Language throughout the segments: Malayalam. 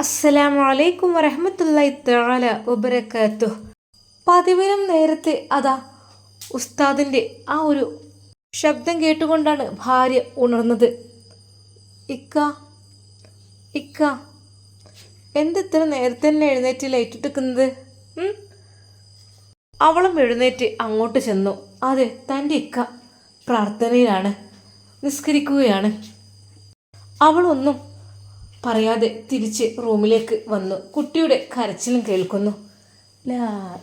അസ്സലാമു അലൈക്കും വറഹമത്തല്ലായി തആല വബറകാത്തു പതിവിനും നേരത്തെ അതാ ഉസ്താദിന്റെ ആ ഒരു ശബ്ദം കേട്ടുകൊണ്ടാണ് ഭാര്യ ഉണർന്നത്. ഇക്ക ഇക്ക എന്തിത്ര നേരത്തെ തന്നെ എഴുന്നേറ്റ് ലൈറ്റ് അവളും എഴുന്നേറ്റ് അങ്ങോട്ട് ചെന്നു. അതെ തന്റെ ഇക്ക പ്രാർത്ഥനയിലാണ് നിസ്കരിക്കുകയാണ്. അവളൊന്നും പറയാതെ തിരിച്ച് റൂമിലേക്ക് വന്നു. കുട്ടിയുടെ കരച്ചിലും കേൾക്കുന്നു. ലാ.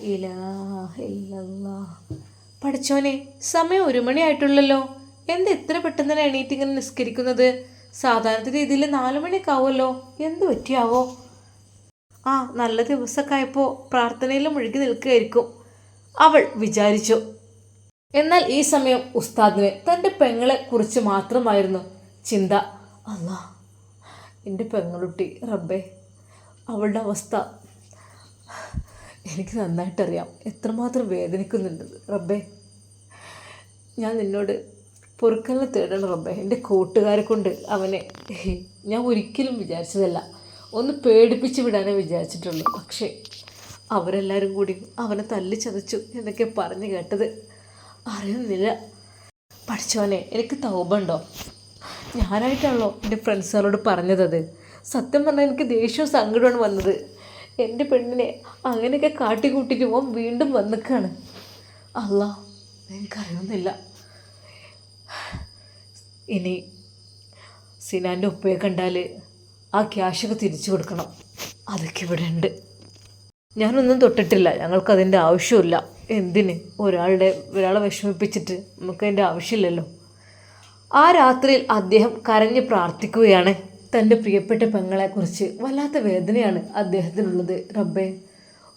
പഠിച്ചോനെ സമയം ഒരു മണിയായിട്ടുള്ളല്ലോ. എന്താ എത്ര പെട്ടെന്ന് തന്നെ എണീറ്റ് ഇങ്ങനെ നിസ്കരിക്കുന്നത്? സാധാരണ രീതിയിൽ നാലു മണിയൊക്കെ ആവുമല്ലോ എന്ത് പറ്റിയാവോ? ആ നല്ല ദിവസമൊക്കെ ആയപ്പോൾ പ്രാർത്ഥനയിൽ മുഴുകി നിൽക്കുകയായിരിക്കും. അവൾ വിചാരിച്ചു. എന്നാൽ ഈ സമയം ഉസ്താദിന് തന്റെ പെങ്ങളെ കുറിച്ച് മാത്രമായിരുന്നു ചിന്ത. അല്ലാ എന്റെ പെങ്ങളുട്ടി റബ്ബേ അവളുടെ അവസ്ഥ എനിക്ക് നന്നായിട്ടറിയാം. എത്രമാത്രം വേദനിക്കുന്നുണ്ടത് റബ്ബേ ഞാൻ നിന്നോട് പൊറുക്കലിനെ തേടണം റബ്ബേ. എന്റെ കൂട്ടുകാരെ കൊണ്ട് അവനെ ഞാൻ ഒരിക്കലും വിചാരിച്ചതല്ല. ഒന്ന് പേടിപ്പിച്ച് വിടാനേ വിചാരിച്ചിട്ടുള്ളൂ. പക്ഷേ അവരെല്ലാവരും കൂടി അവനെ തല്ലി ചതച്ചു എന്നൊക്കെ പറഞ്ഞു കേട്ടത് അറിയുന്നില്ല. പഠിച്ചവനെ എനിക്ക് തൗബുണ്ടോ ഞാനായിട്ടാണല്ലോ എന്റെ ഫ്രണ്ട്സുകളോട് പറഞ്ഞതത് സത്യം പറഞ്ഞാൽ എനിക്ക് ദേഷ്യവും സങ്കടമാണ് വന്നത്. എന്റെ പെണ്ണിനെ അങ്ങനെയൊക്കെ കാട്ടിക്കൂട്ടിട്ട് പോകാൻ വീണ്ടും വന്നിക്കാണ്. അല്ല എനിക്കറിയുന്നില്ല ഇനി സിനാന്റെ ഉപ്പയെ കണ്ടാൽ ആ ക്യാഷൊക്കെ തിരിച്ചു കൊടുക്കണം. അതൊക്കെ ഇവിടെ ഉണ്ട്. ഞാനൊന്നും തൊട്ടിട്ടില്ല. ഞങ്ങൾക്കതിന്റെ ആവശ്യമില്ല എന്തിന്? ഒരാളുടെ ഒരാളെ വിഷമിപ്പിച്ചിട്ട് നമുക്കതിന്റെ ആവശ്യമില്ലല്ലോ. ആ രാത്രിയിൽ അദ്ദേഹം കരഞ്ഞ് പ്രാർത്ഥിക്കുകയാണ്. തന്റെ പ്രിയപ്പെട്ട പെങ്ങളെക്കുറിച്ച് വല്ലാത്ത വേദനയാണ് അദ്ദേഹത്തിനുള്ളത്. റബ്ബേ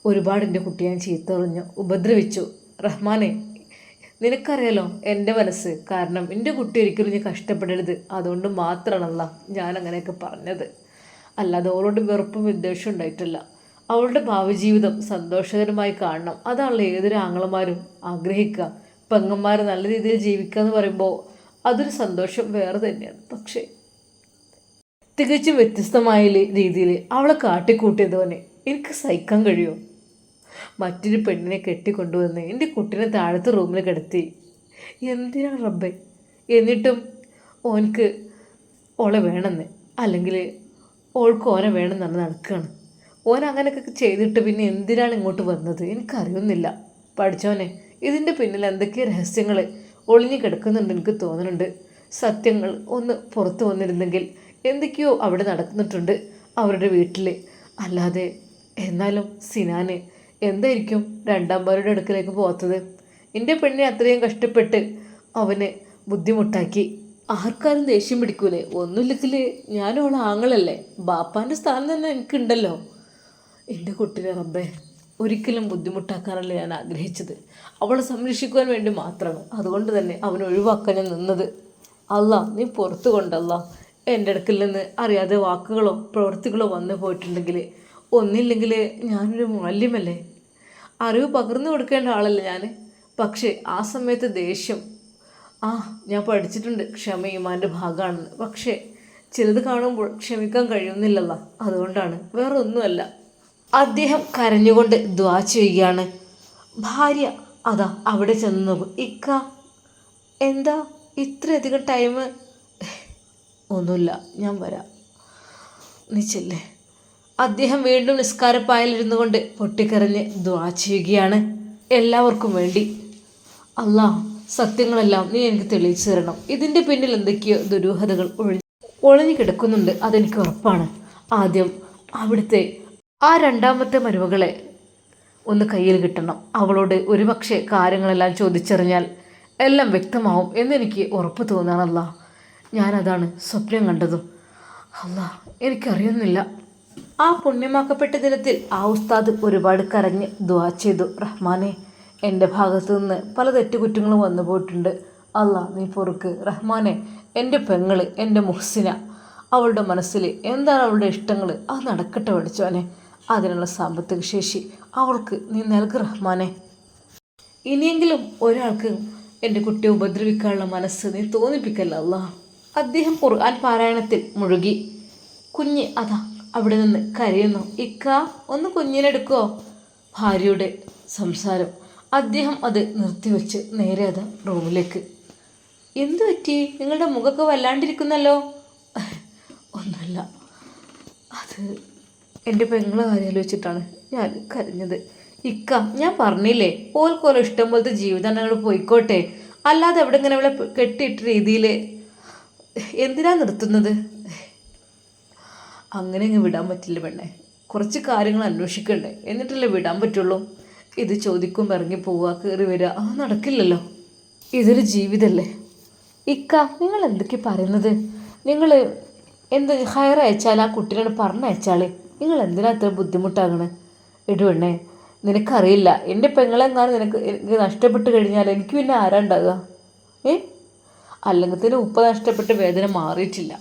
ഒരുപാട് എന്റെ കുട്ടിയെ ചീത്തറിഞ്ഞു ഉപദ്രവിച്ചു. റഹ്മാനെ നിനക്കറിയാലോ എന്റെ മനസ്സ്? കാരണം എന്റെ കുട്ടി ഒരിക്കലും ഞാൻ കഷ്ടപ്പെടരുത്. അതുകൊണ്ട് മാത്രമാണല്ല ഞാൻ അങ്ങനെയൊക്കെ പറഞ്ഞത്. അല്ലാതെ അവളോട് വെറുപ്പും വിദ്വേഷവും ഉണ്ടായിട്ടില്ല. അവളുടെ ഭാവി ജീവിതം സന്തോഷകരമായി കാണണം. അതാണല്ലോ ഏതൊരു ആങ്ങളമാരും ആഗ്രഹിക്കുക. പെങ്ങന്മാർ നല്ല രീതിയിൽ ജീവിക്കുക എന്ന് പറയുമ്പോൾ അതൊരു സന്തോഷം വേറെ തന്നെയാണ്. പക്ഷേ തികച്ചും വ്യത്യസ്തമായ രീതിയിൽ അവളെ കാട്ടിക്കൂട്ടിയതോനെ എനിക്ക് സഹിക്കാൻ കഴിയുമോ മറ്റൊരു പെണ്ണിനെ കെട്ടിക്കൊണ്ടുവന്ന് എന്റെ കുട്ടീനെ താഴത്തെ റൂമിൽ കിടത്തി എന്തിനാണ് റബ്ബേ? എന്നിട്ടും ഓനക്ക് ഓളെ വേണമെന്ന് അല്ലെങ്കിൽ ഓൾക്ക് ഓനെ വേണമെന്നാണ് നടക്കുകയാണ് ഓൻ അങ്ങനെയൊക്കെ ചെയ്തിട്ട് പിന്നെ എന്തിനാണ് ഇങ്ങോട്ട് വന്നത്? എനിക്കറിയുന്നില്ല. പഠിച്ചോനെ ഇതിന്റെ പിന്നിൽ എന്തൊക്കെയാണ് രഹസ്യങ്ങൾ ഒളിഞ്ഞു കിടക്കുന്നുണ്ട് എനിക്ക് തോന്നുന്നുണ്ട്. സത്യങ്ങൾ ഒന്ന് പുറത്തു വന്നിരുന്നെങ്കിൽ എന്തൊക്കെയോ അവിടെ നടക്കുന്നിട്ടുണ്ട് അവരുടെ വീട്ടിൽ അല്ലാതെ എന്നാലും സിനാന് എന്തായിരിക്കും രണ്ടാം പേരുടെ അടുക്കലേക്ക് പോകാത്തത്? എന്റെ പെണ്ണിനെ അത്രയും കഷ്ടപ്പെട്ട് അവന് ബുദ്ധിമുട്ടാക്കി. ആർക്കാരും ദേഷ്യം പിടിക്കൂലേ? ഒന്നുമില്ലെങ്കിൽ ഞാനോളെ ആങ്ങളല്ലേ. ബാപ്പാന്റെ സ്ഥാനം തന്നെ എനിക്കുണ്ടല്ലോ. എന്റെ കുട്ടിനെ റബ്ബേ. ഒരിക്കലും ബുദ്ധിമുട്ടാക്കാനല്ല ഞാൻ ആഗ്രഹിച്ചത്. അവളെ സംരക്ഷിക്കുവാൻ വേണ്ടി മാത്രമാണ്. അതുകൊണ്ട് തന്നെ അവൻ ഒഴിവാക്കാൻ ഞാൻ നിന്നത്. അല്ല നീ പുറത്തു കൊണ്ടല്ല എന്റെ അടുക്കിൽ നിന്ന് അറിയാതെ വാക്കുകളോ പ്രവൃത്തികളോ വന്നു പോയിട്ടുണ്ടെങ്കിൽ ഒന്നില്ലെങ്കിൽ ഞാനൊരു മൂല്യമല്ലേ? അറിവ് പകർന്നു കൊടുക്കേണ്ട ആളല്ല ഞാൻ? പക്ഷേ ആ സമയത്ത് ദേഷ്യം. ആ ഞാൻ പഠിച്ചിട്ടുണ്ട് ക്ഷമ ഈമാന്റെ ഭാഗമാണെന്ന്. പക്ഷേ ചിലത് കാണുമ്പോൾ ക്ഷമിക്കാൻ കഴിയുന്നില്ലല്ലോ. അതുകൊണ്ടാണ്. വേറെ ഒന്നുമല്ല അദ്ദേഹം കരഞ്ഞുകൊണ്ട് ദ്വാ ചെയ്യുകയാണ്. ഭാര്യ അതാ അവിടെ ചെന്ന് നോക്കും ഇക്ക എന്താ ഇത്രയധികം ടൈം ഒന്നുമില്ല ഞാൻ വരാം. നിശ്ചല്ലേ? അദ്ദേഹം വീണ്ടും നിസ്കാരപ്പായലിരുന്നു കൊണ്ട് പൊട്ടിക്കരഞ്ഞ് ദ്വാ ചെയ്യുകയാണ്. എല്ലാവർക്കും വേണ്ടി. അല്ലാ സത്യങ്ങളെല്ലാം നീ എനിക്ക് തെളിയിച്ചു തരണം. ഇതിന്റെ പിന്നിൽ എന്തൊക്കെയോ ദുരൂഹതകൾ ഒഴിഞ്ഞു ഒളിഞ്ഞു കിടക്കുന്നുണ്ട് അതെനിക്ക് ഉറപ്പാണ്. ആദ്യം അവിടുത്തെ ആ രണ്ടാമത്തെ മരുമകളെ ഒന്ന് കയ്യിൽ കിട്ടണം. അവളോട് ഒരുപക്ഷെ കാര്യങ്ങളെല്ലാം ചോദിച്ചറിഞ്ഞാൽ എല്ലാം വ്യക്തമാവും എന്നെനിക്ക് ഉറപ്പ് തോന്നാണല്ല ഞാനതാണ് സ്വപ്നം കണ്ടതും. അല്ല എനിക്കറിയുന്നില്ല. ആ പുണ്യമാക്കപ്പെട്ട ദിനത്തിൽ ആ ഉസ്താദ് ഒരുപാട് കരഞ്ഞ് ദ്വാ ചെയ്തു. റഹ്മാനെ എന്റെ ഭാഗത്തു നിന്ന് പല തെറ്റുകുറ്റങ്ങളും വന്നു പോയിട്ടുണ്ട്. അല്ല നീ പൊറുക്ക്. റഹ്മാനെ എന്റെ പെങ്ങൾ എന്റെ മുഹ്സിന അവളുടെ മനസ്സിൽ എന്താണ് അവളുടെ ഇഷ്ടങ്ങൾ അത് നടക്കട്ടെ പഠിച്ചോനെ അതിനുള്ള സാമ്പത്തിക ശേഷി അവൾക്ക് നീ നൽകു റഹ്മാനെ. ഇനിയെങ്കിലും ഒരാൾക്ക് എന്റെ കുട്ടിയെ ഉപദ്രവിക്കാനുള്ള മനസ്സ് നീ തോന്നിപ്പിക്കല്ല അല്ല അദ്ദേഹം ഖുർആൻ പാരായണത്തിൽ മുഴുകി. കുഞ്ഞ് അതാ അവിടെ നിന്ന് കരയുന്നു. ഇക്ക ഒന്ന് കുഞ്ഞിനെടുക്കോ ഭാര്യയുടെ സംസാരം. അദ്ദേഹം അത് നിർത്തിവെച്ച് നേരെ അത് റൂമിലേക്ക്. എന്തു പറ്റി? നിങ്ങളുടെ മുഖമൊക്കെ വല്ലാണ്ടിരിക്കുന്നല്ലോ? ഒന്നല്ല അത് എന്റെ പെങ്ങളെ ആലോചിച്ചിട്ടാണ് ഞാൻ കരഞ്ഞത്. ഇക്ക ഞാൻ പറഞ്ഞില്ലേ ഓൽക്കോലോ ഇഷ്ടം പോലത്തെ ജീവിതം ഞങ്ങൾ പോയിക്കോട്ടെ. അല്ലാതെ എവിടെ ഇങ്ങനെ ഇവിടെ കെട്ടിയിട്ട രീതിയിൽ എന്തിനാ നിർത്തുന്നത്? അങ്ങനെ അങ്ങ് വിടാൻ പറ്റില്ല പെണ്ണെ. കുറച്ച് കാര്യങ്ങൾ അന്വേഷിക്കണ്ടേ. എന്നിട്ടല്ലേ വിടാൻ പറ്റുള്ളൂ. ഇത് ചോദിക്കും ഇറങ്ങി പോവുക കയറി വരിക ആ നടക്കില്ലല്ലോ. ഇതൊരു ജീവിതമല്ലേ ഇക്ക നിങ്ങൾ എന്തൊക്കെ പറയുന്നത്? നിങ്ങൾ എന്ത് ഹയർ അയച്ചാൽ ആ കുട്ടീനോട് പറഞ്ഞയച്ചാളേ നിങ്ങൾ എന്തിനാ ഇത്ര ബുദ്ധിമുട്ടാകണേ? ഇടുവണ്ണേ നിനക്കറിയില്ല. എന്റെ പെങ്ങളെങ്ങാനും നിനക്ക് എനിക്ക് നഷ്ടപ്പെട്ട് കഴിഞ്ഞാൽ എനിക്ക് പിന്നെ ആരാ ഉണ്ടാകുക ഏ? അല്ലെങ്കിൽ തന്നെ ഉപ്പ നഷ്ടപ്പെട്ട് വേദന മാറിയിട്ടില്ല.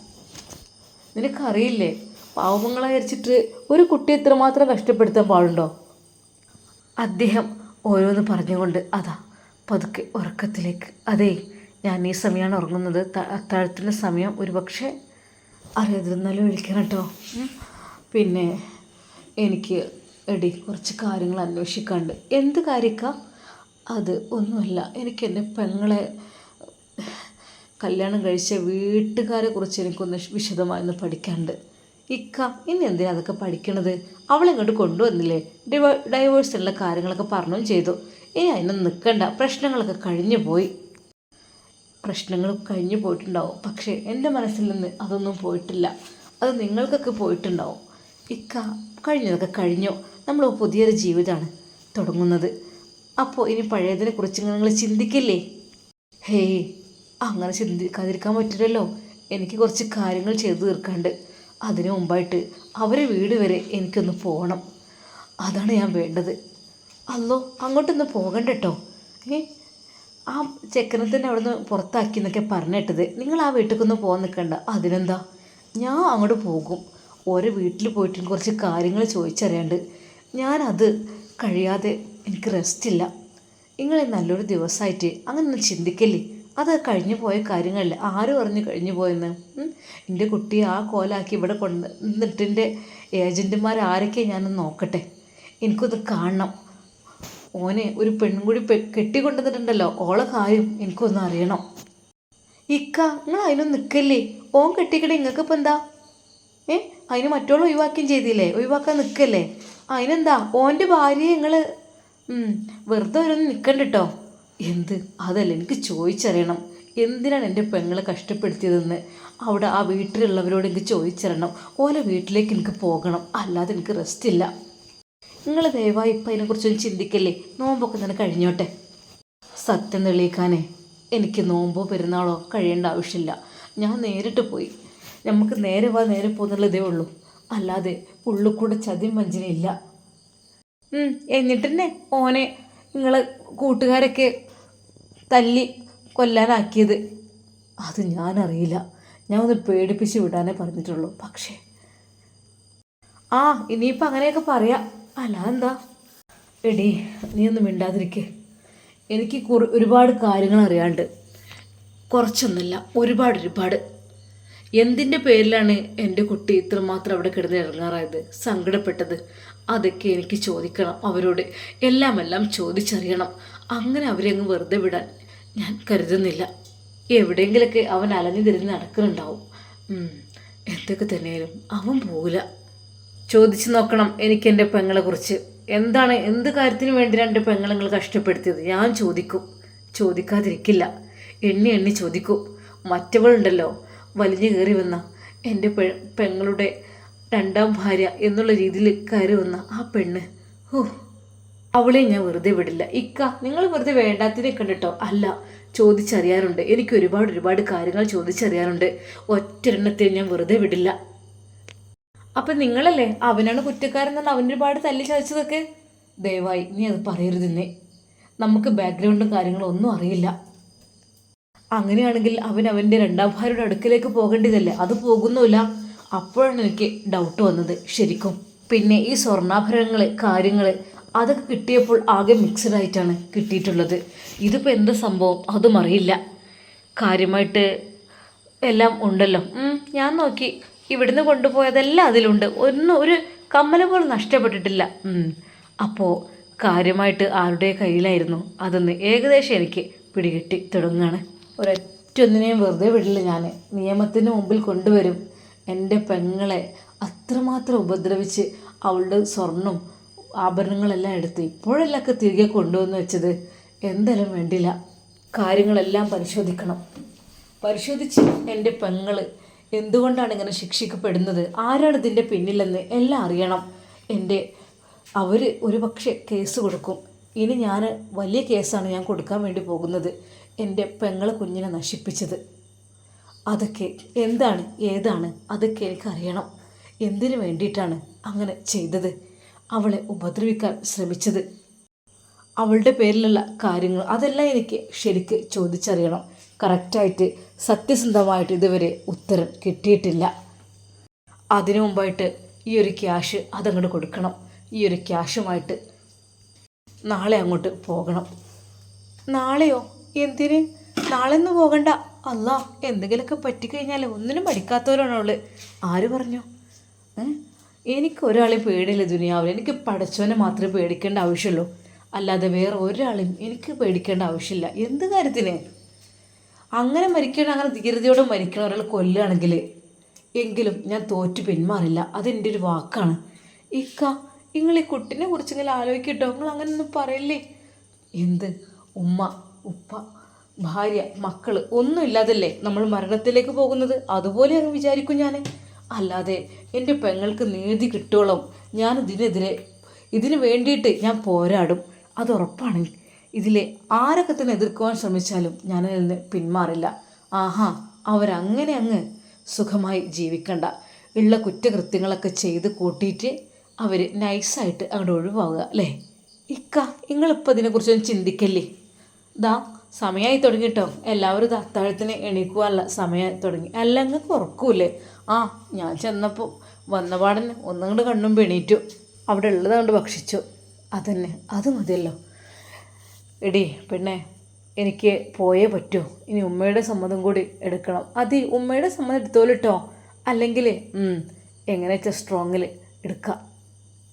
നിനക്കറിയില്ലേ പാവങ്ങളെ വിചാരിച്ചിട്ട് ഒരു കുട്ടി എത്രമാത്രം കഷ്ടപ്പെടുത്താൻ പാടുണ്ടോ? അദ്ദേഹം ഓരോന്ന് പറഞ്ഞുകൊണ്ട് അതാ പതുക്കെ ഉറക്കത്തിലേക്ക്. അതേ ഞാൻ ഈ സമയമാണ് ഉറങ്ങുന്നത്. അത്താഴത്തിന്റെ സമയം ഒരു പക്ഷേ അറിയാതിരുന്നാലും വിളിക്കണം കേട്ടോ. പിന്നെ എനിക്ക് എടി കുറച്ച് കാര്യങ്ങൾ അന്വേഷിക്കാണ്ട് എന്ത് കാര്യക്ക? അത് ഒന്നുമല്ല. എനിക്ക് എന്റെ പെങ്ങളെ കല്യാണം കഴിച്ച വീട്ടുകാരെ കുറിച്ച് എനിക്കൊന്ന് വിശദമായൊന്ന് പഠിക്കാണ്ട് ഇക്ക ഇനി എന്തിനാ അതൊക്കെ പഠിക്കണത്? അവളിങ്ങോട്ട് കൊണ്ടുവന്നില്ലേ? ഡിവ ഡൈവേഴ്സിനുള്ള കാര്യങ്ങളൊക്കെ പറഞ്ഞു ചെയ്തു. ഇനി അതിനൊന്നും നിൽക്കണ്ട പ്രശ്നങ്ങളൊക്കെ കഴിഞ്ഞു പോയി. പ്രശ്നങ്ങൾ കഴിഞ്ഞു പോയിട്ടുണ്ടാവും. പക്ഷേ എന്റെ മനസ്സിൽ നിന്ന് അതൊന്നും പോയിട്ടില്ല. അത് നിങ്ങൾക്കൊക്കെ പോയിട്ടുണ്ടാവും. ഇക്ക കഴിഞ്ഞതൊക്കെ കഴിഞ്ഞു. നമ്മൾ പുതിയൊരു ജീവിതമാണ് തുടങ്ങുന്നത്. അപ്പോൾ ഇനി പഴയതിനെ കുറിച്ച് നിങ്ങൾ ചിന്തിക്കില്ലേ? ഹേയ് അങ്ങനെ ചിന്തിക്കാതിരിക്കാൻ പറ്റില്ലല്ലോ. എനിക്ക് കുറച്ച് കാര്യങ്ങൾ ചെയ്തു തീർക്കാണ്ട് അതിനു മുമ്പായിട്ട് അവരെ വീട് വരെ എനിക്കൊന്ന് പോകണം. അതാണ് ഞാൻ വേണ്ടത്. അല്ലോ അങ്ങോട്ടൊന്ന് പോകണ്ട കേട്ടോ ഏ? ആ ചെക്കനെ തന്നെ അവിടെ നിന്ന് പുറത്താക്കി എന്നൊക്കെ പറഞ്ഞിട്ടത്. നിങ്ങൾ ആ വീട്ടിലേക്കൊന്ന് പോകാൻ നിൽക്കണ്ട. അതിനെന്താ? ഞാൻ അങ്ങോട്ട് പോകും. ഓരോ വീട്ടിൽ പോയിട്ട് കുറച്ച് കാര്യങ്ങൾ ചോദിച്ചറിയാണ്ട് ഞാനത് കഴിയാതെ എനിക്ക് റെസ്റ്റ് ഇല്ല. നിങ്ങൾ നല്ലൊരു ദിവസമായിട്ട് അങ്ങനെ ഒന്നും ചിന്തിക്കല്ലേ? അത് കഴിഞ്ഞു പോയ കാര്യങ്ങളല്ലേ? ആരും പറഞ്ഞു കഴിഞ്ഞു പോയെന്ന്? എന്റെ കുട്ടിയെ ആ കോലാക്കി ഇവിടെ കൊണ്ട് എന്നിട്ടിന്റെ ഏജന്റുമാർ ആരൊക്കെ ഞാനൊന്ന് നോക്കട്ടെ. എനിക്കൊന്ന് കാണണം. ഓനെ ഒരു പെൺകുടി കൂടി പെ കെട്ടിക്കൊണ്ടുവന്നിട്ടുണ്ടല്ലോ. ഓളെ കാര്യം എനിക്കൊന്ന് അറിയണം. ഇക്ക നിങ്ങൾ അതിനൊന്നും നിൽക്കല്ലേ ഓൻ കെട്ടിക്കണേ നിങ്ങൾക്ക് എന്താ? ഏ? അതിന് മറ്റുള്ള ഒഴിവാക്കുകയും ചെയ്തില്ലേ? ഒഴിവാക്കാൻ നിൽക്കല്ലേ? അതിനെന്താ? ഓന്റെ ഭാര്യയെ നിങ്ങൾ വെറുതെ ഒരു നിൽക്കണ്ട കേട്ടോ എന്ത്? അതല്ല എനിക്ക് ചോദിച്ചറിയണം. എന്തിനാണ് എന്റെ പെങ്ങളെ കഷ്ടപ്പെടുത്തിയതെന്ന്? അവിടെ ആ വീട്ടിലുള്ളവരോട് എനിക്ക് ചോദിച്ചറിയണം. ഓലെ വീട്ടിലേക്ക് എനിക്ക് പോകണം. അല്ലാതെ എനിക്ക് റെസ്റ്റ് ഇല്ല. നിങ്ങൾ ദയവായി ഇപ്പം അതിനെക്കുറിച്ചൊന്നും ചിന്തിക്കല്ലേ? നോമ്പൊക്കെ തന്നെ കഴിഞ്ഞോട്ടെ. സത്യം തെളിയിക്കാനേ എനിക്ക് നോമ്പോ പെരുന്നാളോ കഴിയേണ്ട ആവശ്യമില്ല. ഞാൻ നേരിട്ട് പോയി. നമുക്ക് നേരെ വാ നേരെ പോകുന്നുള്ളതേ ഉള്ളൂ. അല്ലാതെ ഉള്ളിക്കൂടെ ചതിയും വഞ്ചനയില്ല എന്നിട്ടെന്നെ ഓനെ നിങ്ങളെ കൂട്ടുകാരൊക്കെ തല്ലി കൊല്ലാനാക്കിയത്. അത് ഞാനറിയില്ല. ഞാൻ ഒന്ന് പേടിപ്പിച്ച് വിടാനേ പറഞ്ഞിട്ടുള്ളൂ. പക്ഷേ ആ ഇനിയിപ്പോൾ അങ്ങനെയൊക്കെ പറയാം. അല്ലാതെന്താ? എടി നീ ഒന്നും മിണ്ടാതിരിക്കേ. എനിക്ക് കുറ ഒരുപാട് കാര്യങ്ങൾ അറിയാണ്ട്. കുറച്ചൊന്നുമില്ല ഒരുപാട് ഒരുപാട്. എന്തിന്റെ പേരിലാണ് എന്റെ കുട്ടി ഇത്രമാത്രം അവിടെ കിടന്ന് ഇറങ്ങാറായത് സങ്കടപ്പെട്ടത്. അതൊക്കെ എനിക്ക് ചോദിക്കണം അവരോട്. എല്ലാം എല്ലാം ചോദിച്ചറിയണം. അങ്ങനെ അവരെ അങ്ങ് വെറുതെ വിടാൻ ഞാൻ കരുതുന്നില്ല. എവിടെയെങ്കിലൊക്കെ അവൻ അലഞ്ഞു തിരിഞ്ഞ് നടക്കുന്നുണ്ടാവും എന്തൊക്കെ തന്നെയാലും അവൻ പോകില്ല ചോദിച്ചു നോക്കണം എനിക്ക് എന്റെ പെങ്ങളെ കുറിച്ച്. എന്താണ് എന്ത് കാര്യത്തിന് വേണ്ടി രണ്ട് പെങ്ങളെ നിങ്ങൾ കഷ്ടപ്പെടുത്തിയത്? ഞാൻ ചോദിക്കും. ചോദിക്കാതിരിക്കില്ല. എണ്ണി എണ്ണി ചോദിക്കും. മറ്റവളുണ്ടല്ലോ. വലിഞ്ഞു കയറി വന്ന. എന്റെ പെ പെങ്ങളുടെ രണ്ടാം ഭാര്യ എന്നുള്ള രീതിയിൽ കയറി വന്ന ആ പെണ്ണ്. ഓ അവളെ ഞാൻ വെറുതെ വിടില്ല. ഇക്ക നിങ്ങൾ വെറുതെ വേണ്ടാത്തിനെ കണ്ടിട്ടോ? അല്ല ചോദിച്ചറിയാറുണ്ട്. എനിക്ക് ഒരുപാട് ഒരുപാട് കാര്യങ്ങൾ ചോദിച്ചറിയാറുണ്ട്. ഒറ്റരെണ്ണത്തെ ഞാൻ വെറുതെ വിടില്ല. അപ്പം നിങ്ങളല്ലേ? അവനാണ് കുറ്റക്കാരെന്നാണ് അവൻ ഒരുപാട് തല്ലി ചതച്ചതൊക്കെ? ദയവായി നീ അത് പറയരുതെന്നേ. നമുക്ക് ബാക്ക്ഗ്രൗണ്ടും കാര്യങ്ങളും ഒന്നും അറിയില്ല. അങ്ങനെയാണെങ്കിൽ അവൻ അവന്റെ രണ്ടാം ഭാര്യയുടെ അടുക്കലേക്ക് പോകേണ്ടതല്ലേ? അത് പോകുന്നുമില്ല. അപ്പോഴാണ് എനിക്ക് ഡൗട്ട് വന്നത് ശരിക്കും. പിന്നെ ഈ സ്വർണാഭരണങ്ങൾ കാര്യങ്ങൾ അതൊക്കെ കിട്ടിയപ്പോൾ ആകെ മിക്സഡ് ആയിട്ടാണ് കിട്ടിയിട്ടുള്ളത്. ഇതിപ്പോൾ എന്താ സംഭവം? അതും അറിയില്ല. കാര്യമായിട്ട് എല്ലാം ഉണ്ടല്ലോ. ഞാൻ നോക്കി. ഇവിടുന്ന് കൊണ്ടുപോയതെല്ലാം അതിലുണ്ട്. ഒന്നും ഒരു കമ്മല പോലും നഷ്ടപ്പെട്ടിട്ടില്ല. അപ്പോൾ കാര്യമായിട്ട് ആരുടെ കയ്യിലായിരുന്നു? അതെന്ന് ഏകദേശം എനിക്ക് പിടികിട്ടി തുടങ്ങുകയാണ്. ഒരൊറ്റൊന്നിനെയും വെറുതെ വിടില്ല ഞാൻ നിയമത്തിന് മുമ്പിൽ കൊണ്ടുവരും. എന്റെ പെങ്ങളെ അത്രമാത്രം ഉപദ്രവിച്ച് അവളുടെ സ്വർണം ആഭരണങ്ങളെല്ലാം എടുത്ത് ഇപ്പോഴെല്ലാം തിരികെ കൊണ്ടുവന്ന് വെച്ചത് എന്തായാലും വേണ്ടില്ല. കാര്യങ്ങളെല്ലാം പരിശോധിക്കണം. പരിശോധിച്ച് എന്റെ പെങ്ങൾ എന്തുകൊണ്ടാണ് ഇങ്ങനെ ശിക്ഷിക്കപ്പെടുന്നത്? ആരാണ് ഇതിന്റെ പിന്നിലെന്ന് എല്ലാം അറിയണം. എന്റെ അവർ ഒരു പക്ഷേ കേസ് കൊടുക്കും. ഇനി ഞാൻ വലിയ കേസാണ് ഞാൻ കൊടുക്കാൻ വേണ്ടി പോകുന്നത്. എന്റെ പെങ്ങളെ കുഞ്ഞിനെ നശിപ്പിച്ചത്. അതൊക്കെ എന്താണ് ഏതാണ് അതൊക്കെ എനിക്കറിയണം. എന്തിനു വേണ്ടിയിട്ടാണ് അങ്ങനെ ചെയ്തത്? അവളെ ഉപദ്രവിക്കാൻ ശ്രമിച്ചത്. അവളുടെ പേരിലുള്ള കാര്യങ്ങൾ അതെല്ലാം എനിക്ക് ശരിക്ക് ചോദിച്ചറിയണം. കറക്റ്റായിട്ട് സത്യസന്ധമായിട്ട് ഇതുവരെ ഉത്തരം കിട്ടിയിട്ടില്ല. അതിനു മുമ്പായിട്ട് ഈ ഒരു ക്യാഷ് അതങ്ങോട്ട് കൊടുക്കണം. ഈ ഒരു ക്യാഷുമായിട്ട് നാളെ അങ്ങോട്ട് പോകണം. നാളെയോ? എന്തിന്? നാളെ ഒന്നും പോകണ്ട. അല്ല എന്തെങ്കിലുമൊക്കെ പറ്റിക്കഴിഞ്ഞാൽ ഒന്നിനും പഠിക്കാത്തവരാണ് അവൾ. ആര് പറഞ്ഞു? എനിക്ക് ഒരാളെയും പേടിയില്ല ദുനിയാവിൽ എനിക്ക് പഠിച്ചവനെ മാത്രമേ പേടിക്കേണ്ട ആവശ്യമുള്ളൂ. അല്ലാതെ വേറെ ഒരാളെയും എനിക്ക് പേടിക്കേണ്ട ആവശ്യമില്ല. എന്ത് കാര്യത്തിന്? അങ്ങനെ മരിക്കണം അങ്ങനെ ധീരതയോടെ മരിക്കണം ഒരാൾ കൊല്ലുകയാണെങ്കിൽ എങ്കിലും ഞാൻ തോറ്റു പിന്മാറില്ല. അതെന്റെ ഒരു വാക്കാണ്. ഇക്ക നിങ്ങൾ ഈ കുട്ടിനെ കുറിച്ചെങ്കിലും ആലോചിക്കട്ടോ. നിങ്ങൾ അങ്ങനെയൊന്നും പറയല്ലേ? എന്ത്? ഉമ്മ ഉപ്പ ഭാര്യ മക്കൾ ഒന്നും ഇല്ലാതല്ലേ നമ്മൾ മരണത്തിലേക്ക് പോകുന്നത്? അതുപോലെ അങ്ങ് വിചാരിക്കും ഞാൻ. അല്ലാതെ എന്റെ പെങ്ങൾക്ക് നീതി കിട്ടോളം ഞാൻ ഇതിനെതിരെ ഇതിനു വേണ്ടിയിട്ട് ഞാൻ പോരാടും. അത് ഉറപ്പാണ് ഇതിലെ ആരൊക്കെ തന്നെ എതിർക്കുവാൻ ശ്രമിച്ചാലും ഞാനതിൽ നിന്ന് പിന്മാറില്ല. ആഹാ അവരങ്ങനെ അങ്ങ് സുഖമായി ജീവിക്കണ്ട. ഉള്ള കുറ്റകൃത്യങ്ങളൊക്കെ ചെയ്ത് കൂട്ടിയിട്ട് അവർ നൈസായിട്ട് അങ്ങോട്ട് ഒഴിവാകുക അല്ലേ? ഇക്ക നിങ്ങളിപ്പോൾ ഇതിനെക്കുറിച്ചൊന്നും ചിന്തിക്കല്ലേ? ദാ സമയമായി തുടങ്ങിട്ടോ എല്ലാവരും അത്താഴത്തിന് എണീക്കുവാനുള്ള സമയമായി തുടങ്ങി. അല്ലെങ്കിൽ കുറക്കൂല്ലേ ആ ഞാൻ ചെന്നപ്പോൾ വന്നപാടൻ ഒന്നുകൊണ്ട് കണ്ണും പെണീറ്റു അവിടെ ഉള്ളത് കൊണ്ട് ഭക്ഷിച്ചു. അതന്നെ അത് മതിയല്ലോ. എടി പെണ്ണെ എനിക്ക് പോയേ പറ്റൂ. ഇനി ഉമ്മയുടെ സമ്മതം കൂടി എടുക്കണം. അത് ഉമ്മയുടെ സമ്മതം എടുത്തോലിട്ടോ അല്ലെങ്കിൽ എങ്ങനെ വെച്ചാൽ സ്ട്രോങ്ങിൽ എടുക്കാം.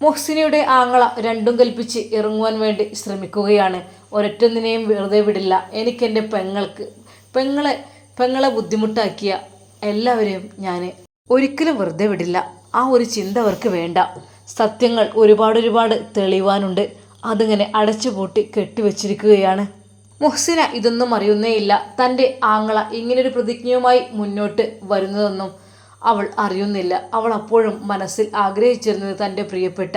മുഹ്സിനിയുടെ ആങ്ങള രണ്ടും കൽപ്പിച്ച് ഇറങ്ങുവാൻ വേണ്ടി ശ്രമിക്കുകയാണ്. ഒരൊറ്റൊന്നിനെയും വെറുതെ വിടില്ല. എനിക്കെന്റെ പെങ്ങൾക്ക് പെങ്ങളെ പെങ്ങളെ ബുദ്ധിമുട്ടാക്കിയ എല്ലാവരെയും ഞാൻ ഒരിക്കലും വെറുതെ വിടില്ല. ആ ഒരു ചിന്ത അവർക്ക് വേണ്ട. സത്യങ്ങൾ ഒരുപാട് ഒരുപാട് തെളിയുവാനുണ്ട് അതിങ്ങനെ അടച്ചുപൂട്ടി കെട്ടിവെച്ചിരിക്കുകയാണ്. മുഹ്സിന ഇതൊന്നും അറിയുന്നേയില്ല. തന്റെ ആങ്ങള ഇങ്ങനൊരു പ്രതിജ്ഞയുമായി മുന്നോട്ട് വരുന്നതെന്നും അവൾ അറിയുന്നില്ല. അവൾ അപ്പോഴും മനസ്സിൽ ആഗ്രഹിച്ചിരുന്നത് തന്റെ പ്രിയപ്പെട്ട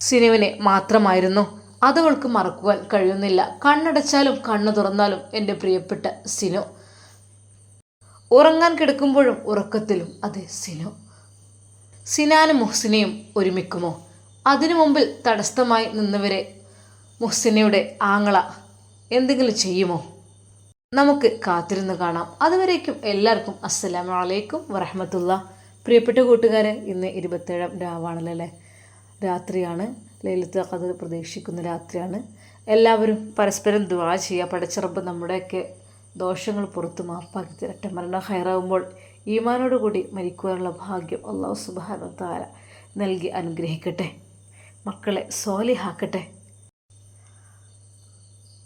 സിനുവിനെ മാത്രമായിരുന്നു. അതവൾക്ക് മറക്കുവാൻ കഴിയുന്നില്ല. കണ്ണടച്ചാലും കണ്ണു തുറന്നാലും എന്റെ പ്രിയപ്പെട്ട സിനു. ഉറങ്ങാൻ കിടക്കുമ്പോഴും ഉറക്കത്തിലും അതെ സിനു. സിനാനും മുഹ്സിനെയും ഒരുമിക്കുമോ? അതിനു മുമ്പിൽ തടസ്സമായി നിന്നവരെ മുഹ്സിനയുടെ ആങ്ങള എന്തെങ്കിലും ചെയ്യുമോ? നമുക്ക് കാത്തിരുന്ന് കാണാം. അതുവരേക്കും എല്ലാവർക്കും അസ്സലാമു അലൈക്കും വറഹമത്തുള്ള. പ്രിയപ്പെട്ട കൂട്ടുകാരെ ഇന്ന് ഇരുപത്തേഴാം രാവാണല്ലേ രാത്രിയാണ്. ലൈലത്ത് കഥ പ്രതീക്ഷിക്കുന്ന രാത്രിയാണ്. എല്ലാവരും പരസ്പരം ദുവാ ചെയ്യുക പടച്ചിറമ്പ് നമ്മുടെയൊക്കെ ദോഷങ്ങൾ പുറത്ത് മാപ്പാക്കി തരട്ടെ മരണം ഹയറാവുമ്പോൾ ഈമാനോടുകൂടി മരിക്കുവാനുള്ള ഭാഗ്യം അള്ളാഹു സുബാന താര നൽകി അനുഗ്രഹിക്കട്ടെ. മക്കളെ സോലിഹാക്കട്ടെ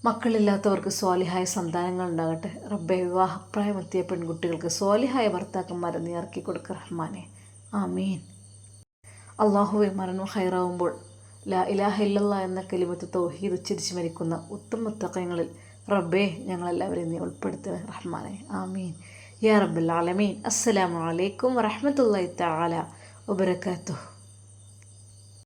മക്കളില്ലാത്തവർക്ക് സ്വാലിഹായ സന്താനങ്ങൾ ഉണ്ടാകട്ടെ. റബ്ബെ വിവാഹപ്രായമെത്തിയ പെൺകുട്ടികൾക്ക് സ്വാലിഹായ ഭർത്താക്കന്മാരെ നീ ഇറക്കി കൊടുക്കുക റഹ്മാനെ. ആമീൻ. അള്ളാഹുവെ മരണം ഹൈറാവുമ്പോൾ ലാ ഇലാഹ ഇല്ലല്ല എന്ന കലിമത്ത് തൗഹീദ് ഉച്ചരിച്ച് മരിക്കുന്ന ഉത്തമ തക്കങ്ങളിൽ റബ്ബേ ഞങ്ങളെല്ലാവരെയും നീ ഉൾപ്പെടുത്തുക റഹ്മാനെ. ആമീൻ. യാ റബ്ബുൽ ആലമീൻ. അസ്സലാമു അലൈക്കും വറഹമത്തല്ലാ തആല വബറകാതുഹു.